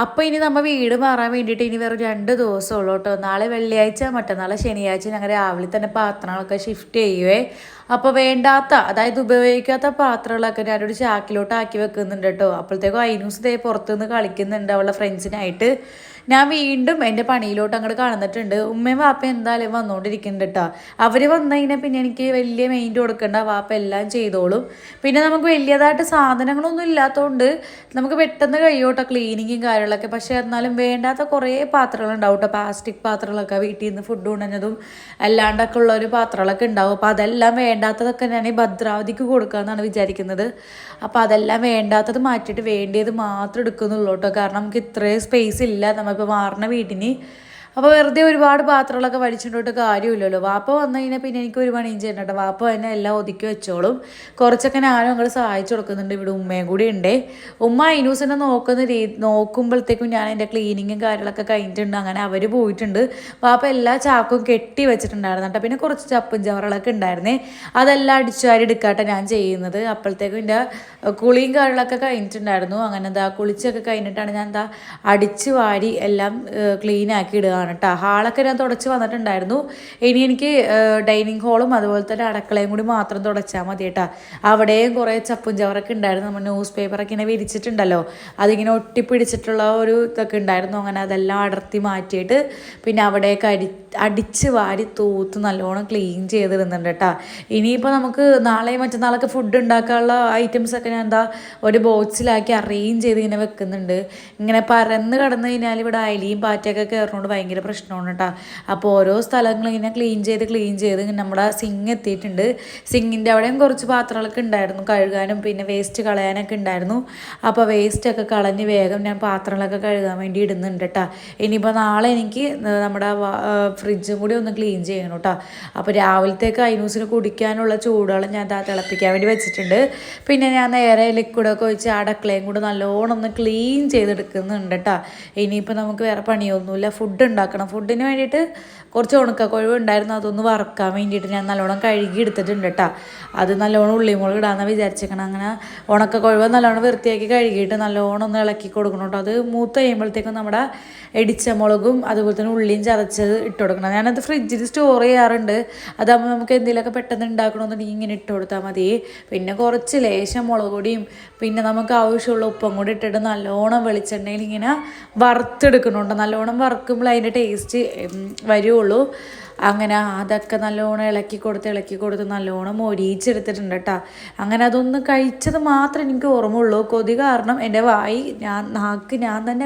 അപ്പോൾ ഇനി നമ്മൾ വീട് മാറാൻ വേണ്ടിയിട്ട് ഇനി വെറും രണ്ട് ദിവസമുള്ളൂ കേട്ടോ നാളെ വെള്ളിയാഴ്ച മറ്റന്നാളെ ശനിയാഴ്ച. ഞങ്ങൾ രാവിലെ തന്നെ പാത്രങ്ങളൊക്കെ ഷിഫ്റ്റ് ചെയ്യുവേ. അപ്പോൾ വേണ്ടാത്ത അതായത് ഉപയോഗിക്കാത്ത പാത്രങ്ങളൊക്കെ ഞാനൊരു ചാക്കിലോട്ട് ആക്കി വെക്കുന്നുണ്ട് കേട്ടോ അപ്പോഴത്തേക്കും ഐനൂസ് ദേ പുറത്തുനിന്ന് കളിക്കുന്നുണ്ട് അവളുടെ ഫ്രണ്ട്സിനായിട്ട് ഞാൻ വീണ്ടും എന്റെ പണിയിലോട്ട് അങ്ങോട്ട് കാണുന്നിട്ടുണ്ട് ഉമ്മയും വാപ്പ എന്തായാലും വന്നുകൊണ്ടിരിക്കുന്നുണ്ട് കേട്ടോ അവർ വന്നു കഴിഞ്ഞാൽ പിന്നെ എനിക്ക് വലിയ മെയിന്റ് കൊടുക്കണ്ട. വാപ്പ എല്ലാം ചെയ്തോളും. പിന്നെ നമുക്ക് വലിയതായിട്ട് സാധനങ്ങളൊന്നും ഇല്ലാത്തതുകൊണ്ട് നമുക്ക് പെട്ടെന്ന് കഴിയോട്ടോ ക്ലീനിങ്ങും കാര്യങ്ങളൊക്കെ. പക്ഷേ എന്നാലും വേണ്ടാത്ത കുറേ പാത്രങ്ങളുണ്ടാവും കേട്ടോ പ്ലാസ്റ്റിക് പാത്രങ്ങളൊക്കെ വീട്ടിൽ നിന്ന് ഫുഡ് ഉണഞ്ഞതും അല്ലാണ്ടൊക്കെ ഉള്ള ഒരു പാത്രങ്ങളൊക്കെ ഉണ്ടാവും. അപ്പോൾ അതെല്ലാം വേണ്ടാത്തതൊക്കെ ഞാൻ ഈ ഭദ്രാവതിക്ക് കൊടുക്കാമെന്നാണ് വിചാരിക്കുന്നത്. അപ്പോൾ അതെല്ലാം വേണ്ടാത്തത് മാറ്റിയിട്ട് വേണ്ടിയത് മാത്രം എടുക്കുന്നുള്ളൂ കേട്ടോ കാരണം നമുക്ക് ഇത്രയും സ്പേസ് ഇല്ല. നമ്മളിപ്പോൾ വാറിന്റെ വീട്ടിന് അപ്പോൾ വെറുതെ ഒരുപാട് പാത്രങ്ങളൊക്കെ വലിച്ചുകൊണ്ടിട്ട് കാര്യമില്ലല്ലോ. വാപ്പ വന്നു കഴിഞ്ഞാൽ പിന്നെ എനിക്ക് ഒരു പണിയും ചെയ്യണ്ട വാപ്പ തന്നെ എല്ലാം ഒതുക്കി വെച്ചോളും. കുറച്ചൊക്കെ ഞാനും ഞങ്ങൾ സഹായിച്ചു കൊടുക്കുന്നുണ്ട്. ഇവിടെ ഉമ്മയും കൂടി ഉണ്ട്. ഉമ്മ ഐനൂസിനെ നോക്കുന്ന രീതി നോക്കുമ്പോഴത്തേക്കും ഞാൻ എന്റെ ക്ലീനിങ്ങും കാര്യങ്ങളൊക്കെ കഴിഞ്ഞിട്ടുണ്ട്. അങ്ങനെ അവർ പോയിട്ടുണ്ട്. വാപ്പ എല്ലാ ചാക്കും കെട്ടി വെച്ചിട്ടുണ്ടായിരുന്നു പിന്നെ കുറച്ച് ചപ്പും ചവറുകളൊക്കെ ഉണ്ടായിരുന്നേ. അതെല്ലാം അടിച്ചുവാരി എടുക്കാട്ടെ ഞാൻ ചെയ്യുന്നത്. അപ്പോഴത്തേക്കും എന്റെ കുളിയും കാര്യങ്ങളൊക്കെ കഴിഞ്ഞിട്ടുണ്ടായിരുന്നു. അങ്ങനെ എന്താ കുളിച്ചൊക്കെ കഴിഞ്ഞിട്ടാണ് ഞാൻ എന്താ അടിച്ചു വാരി എല്ലാം ക്ലീനാക്കി ഇടുക ആണ് കേട്ടോ ഹാളൊക്കെ ഞാൻ തുടച്ച് വന്നിട്ടുണ്ടായിരുന്നു. ഇനി എനിക്ക് ഡൈനിങ് ഹാളും അതുപോലെ തന്നെ അടക്കളയും കൂടി മാത്രം തുടച്ചാൽ മതി കേട്ടോ അവിടെയും കുറേ ചപ്പും ചവറൊക്കെ ഉണ്ടായിരുന്നു. നമ്മൾ ന്യൂസ് പേപ്പറൊക്കെ ഇങ്ങനെ വിരിച്ചിട്ടുണ്ടല്ലോ. അതിങ്ങനെ ഒട്ടിപ്പിടിച്ചിട്ടുള്ള ഒരു ഇതൊക്കെ ഉണ്ടായിരുന്നു. അങ്ങനെ അതെല്ലാം അടർത്തി മാറ്റിയിട്ട് പിന്നെ അവിടെയൊക്കെ അടി അടിച്ച് വാരി തൂത്ത് നല്ലോണം ക്ലീൻ ചെയ്തിരുന്നുണ്ട് കേട്ടോ ഇനിയിപ്പോൾ നമുക്ക് നാളെയും മറ്റന്നാളൊക്കെ ഫുഡ് ഉണ്ടാക്കാനുള്ള ഐറ്റംസ് ഒക്കെ ഞാൻ എന്താ ഒരു ബോക്സിലാക്കി അറേഞ്ച് ചെയ്ത് ഇങ്ങനെ വെക്കുന്നുണ്ട്. ഇങ്ങനെ പരന്ന് കടന്നു കഴിഞ്ഞാൽ ഇവിടെ അയലിയും പാറ്റയൊക്കെ കയറുന്നതുകൊണ്ട് ഭയങ്കര ഭയങ്കര പ്രശ്നമാണ് കേട്ടോ അപ്പോൾ ഓരോ സ്ഥലങ്ങൾ ഇങ്ങനെ ക്ലീൻ ചെയ്ത് ക്ലീൻ ചെയ്ത് നമ്മുടെ സിങ് എത്തിയിട്ടുണ്ട്. സിങ്ങിന്റെ അവിടെയും കുറച്ച് പാത്രങ്ങളൊക്കെ ഉണ്ടായിരുന്നു. കഴുകാനും പിന്നെ വേസ്റ്റ് കളയാനൊക്കെ ഉണ്ടായിരുന്നു. അപ്പോൾ വേസ്റ്റൊക്കെ കളഞ്ഞ് വേഗം ഞാൻ പാത്രങ്ങളൊക്കെ കഴുകാൻ വേണ്ടി ഇടുന്നുണ്ട് കേട്ടോ ഇനിയിപ്പോൾ നാളെ എനിക്ക് നമ്മുടെ ഫ്രിഡ്ജും കൂടി ഒന്ന് ക്ലീൻ ചെയ്യണം കേട്ടോ അപ്പോൾ രാവിലത്തേക്ക് ഐനൂസിന് കുടിക്കാനുള്ള ചൂടുകളും ഞാൻ തിളപ്പിക്കാൻ വേണ്ടി വെച്ചിട്ടുണ്ട്. പിന്നെ ഞാൻ നേരെ ലിക്വിഡൊക്കെ ഒഴിച്ച് അടക്കളയും കൂടി നല്ലോണം ഒന്ന് ക്ലീൻ ചെയ്തെടുക്കുന്നുണ്ട് കേട്ടോ ഇനിയിപ്പോൾ നമുക്ക് വേറെ പണിയൊന്നുമില്ല. ഫുഡ് ഉണ്ടാക്കണം. ഫുഡിന് വേണ്ടിയിട്ട് കുറച്ച് ഉണക്ക കുഴവ് ഉണ്ടായിരുന്നു. അതൊന്ന് വറക്കാൻ വേണ്ടിയിട്ട് ഞാൻ നല്ലോണം കഴുകി എടുത്തിട്ടുണ്ട് കേട്ടോ അത് നല്ലോണം ഉള്ളിമുളക് ഇടാമെന്ന് വിചാരിച്ചേക്കണം. അങ്ങനെ ഉണക്ക കുഴവ് നല്ലോണം വൃത്തിയാക്കി കഴുകിയിട്ട് നല്ലോണം ഒന്ന് ഇളക്കി കൊടുക്കണം കേട്ടോ അത് മൂത്ത് കഴിയുമ്പോഴത്തേക്കും നമ്മുടെ ഇടിച്ച മുളകും അതുപോലെ തന്നെ ഉള്ളിയും ചതച്ചത് ഇട്ട് കൊടുക്കണം. ഞാനത് ഫ്രിഡ്ജിൽ സ്റ്റോർ ചെയ്യാറുണ്ട്. അതാകുമ്പോൾ നമുക്ക് എന്തെങ്കിലുമൊക്കെ പെട്ടെന്ന് ഉണ്ടാക്കണമെന്നുണ്ടെങ്കിൽ ഇങ്ങനെ ഇട്ട് കൊടുത്താൽ മതി. പിന്നെ കുറച്ച് ലേശം മുളക് പൊടിയും പിന്നെ നമുക്ക് ആവശ്യമുള്ള ഉപ്പും കൂടി ഇട്ടിട്ട് നല്ലോണം വെളിച്ചെണ്ണയിൽ ഇങ്ങനെ വറുത്തെടുക്കണമുണ്ട് നല്ലോണം വറുക്കുമ്പോൾ അതിന്റെ ടേസ്റ്റ് വരുള്ളൂ. അങ്ങനെ അതൊക്കെ നല്ലോണം ഇളക്കി കൊടുത്ത് ഇളക്കി കൊടുത്ത് നല്ലോണം മൊരിയിച്ചെടുത്തിട്ടുണ്ട് കേട്ടോ അങ്ങനെ അതൊന്ന് കഴിച്ചത് മാത്രമേ എനിക്ക് ഓർമ്മയുള്ളൂ. കൊതി കാരണം എന്റെ വായി ഞാൻ നാക്ക് ഞാൻ തന്നെ